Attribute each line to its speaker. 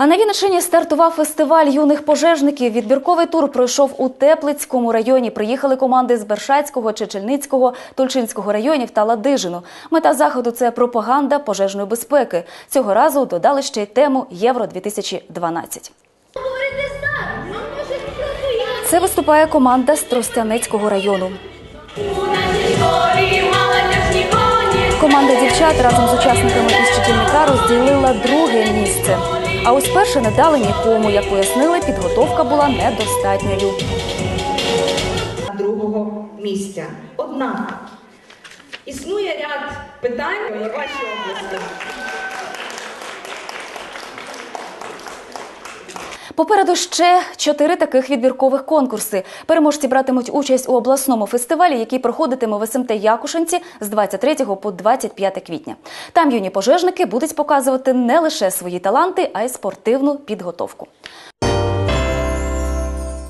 Speaker 1: А на Вінниччині стартував фестиваль юних пожежників. Відбірковий тур пройшов у Теплицькому районі. Приїхали команди з Бершацького, Чечельницького, Тульчинського районів та Ладижину. Мета заходу це пропаганда пожежної безпеки. Цього разу додали ще й тему Євро 2012 Це виступає команда з Тростянецького району. Команда дівчат разом з учасниками із Чечільника розділила друге місце. А ось перше не дали нікому. Як пояснили, підготовка була недостатньою.
Speaker 2: другого місця. Однак існує ряд питань вашій області.
Speaker 1: Попереду ще чотири таких відбіркових конкурси. Переможці братимуть участь у обласному фестивалі, який проходитиме в СМТ Якушинці з 23 по 25 квітня. Там юні пожежники будуть показувати не лише свої таланти, а й спортивну підготовку.